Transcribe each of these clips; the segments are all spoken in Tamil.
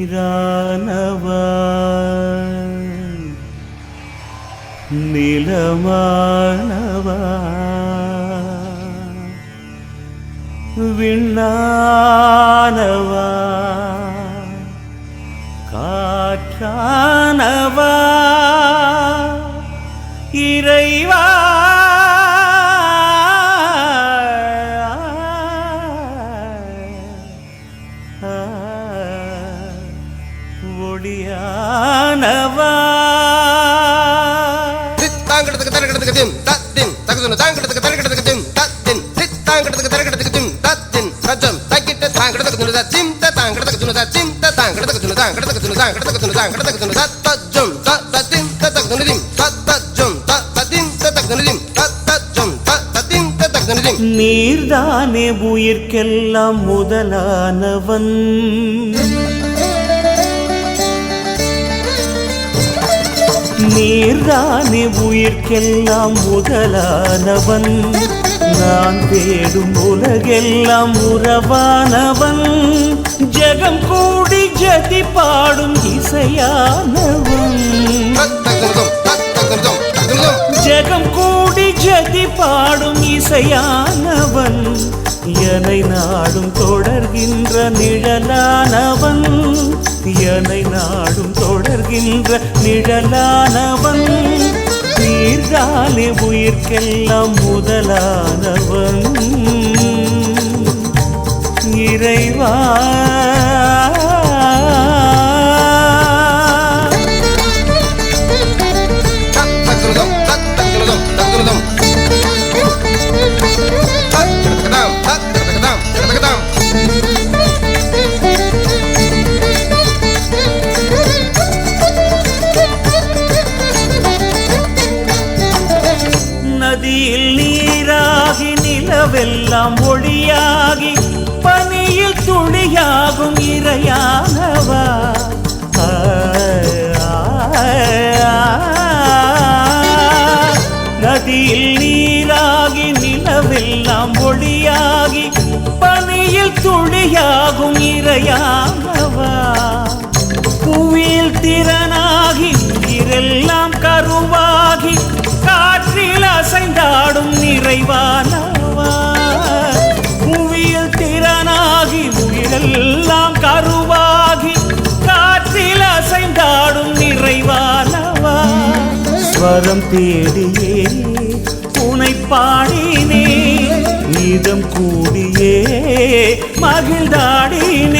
நீரானவா நிலமானவா விண்ணானவா காற்றானவா இறைவா ஒளியானவா? தாங்கடத்துக்கு தரக்கடத்துக்கு திம் தத்தின் தகுதுன தாங்கடத்துக்கு தரக்கடத்துக்கு திம் தத்தின் சித் தாங்கடத்துக்கு தரக்கடத்துக்கு திம் தத்தின் ரஜம் தக்கிட்ட தாங்கடத்துக்கு துணு தத்திம் த தாங்கடத்துக்கு துணு தத்திம் த தாங்கடத்துக்கு துணு தாங்கடத்துக்கு துணு தாங்கடத்துக்கு துணு தாங்கடத்துக்கு துணு தத்தஜம் த தத்தின் த தகுதுன திம் தத்தஜம் த தத்தின் த தகுதுன திம் தத்தஜம் த தத்தின் த தகுதுன திம். நீர்தானே உயிர்க்கெல்லாம் முதலானவன். நீர்தானே உயிர்க்கெல்லாம் முதலானவன். நான் தேடும் உலகெல்லாம் உறவானவன். ஜெகம் கூடி ஜதி பாடும் இசையானவன். தத்தகுதும் ஜெகம் கூடி ஜதி பாடும் இசையானவன். எனை நாடும் தொடர்கின்ற நிழலானவன் எனை நாடும் தொடர்கின்ற நிழலானவன். நீர்தானே உயிர்க்கெல்லாம் முதலானவன். இறைவா நதியில் நீராகி நிலவெல்லாம் ஒளியாகி பனியில் துளியாகும் இறையானவா நதியில் நீராகி நிலவெல்லாம் ஒளியாகி பனியில் துளியாகும் இறையானவா புவியில் திறனாகி இரெல்லாம் கருவாகி நிறைவானவா புவியில் திறனாகி உயிரெல்லாம் கருவாகி காற்றில் அசைந்தாடும் நிறைவானவா ஸ்வரம் தேடியே உனை பாடினே இதம் கூடியே மகிழ்ந்தாடினே.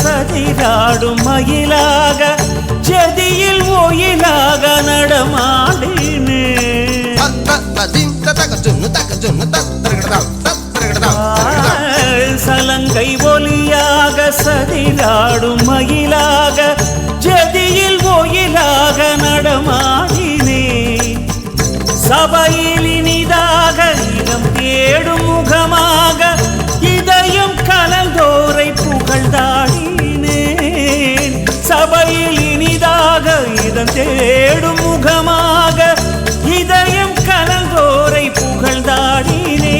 சதிராடும் மயிலாக ஜதியில் ஒயிலாக நடமாடினே. சலங்கை ஒலியாக சதிராடும் மயிலாக ஜதியில் ஒயிலாக நடமாடினே. சபையில் தேடும் முகமாக இதயம் கலந்தோரை புகழ்ந்தாடினே.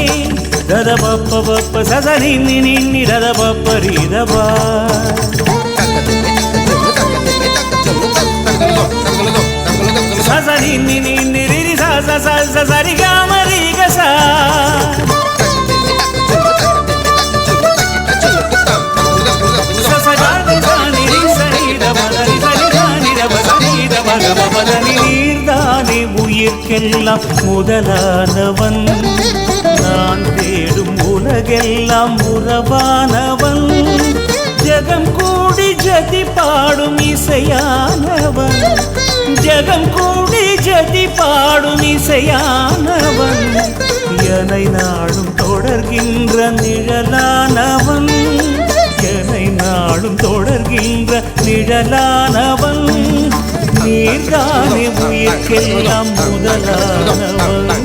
ரத பப்ப பப்ப சசனி நின்னி ரத பப்ப ரீதபா சசனி நின்னி ரிரி ச உயிர்க்கெல்லாம் முதலானவன். நான் தேடும் உலகெல்லாம் உறவானவன். ஜகம் கூடி ஜதி பாடும் இசையானவன். ஜகம் கூடி ஜதி பாடும் இசையானவன். எனை நாடும் தொடர்கின்ற நிழலானவன். எனை நாடும் தொடர்கின்ற நிழலானவன். நீர்தானே உயிர்க்கெல்லாம் முதலானவர்?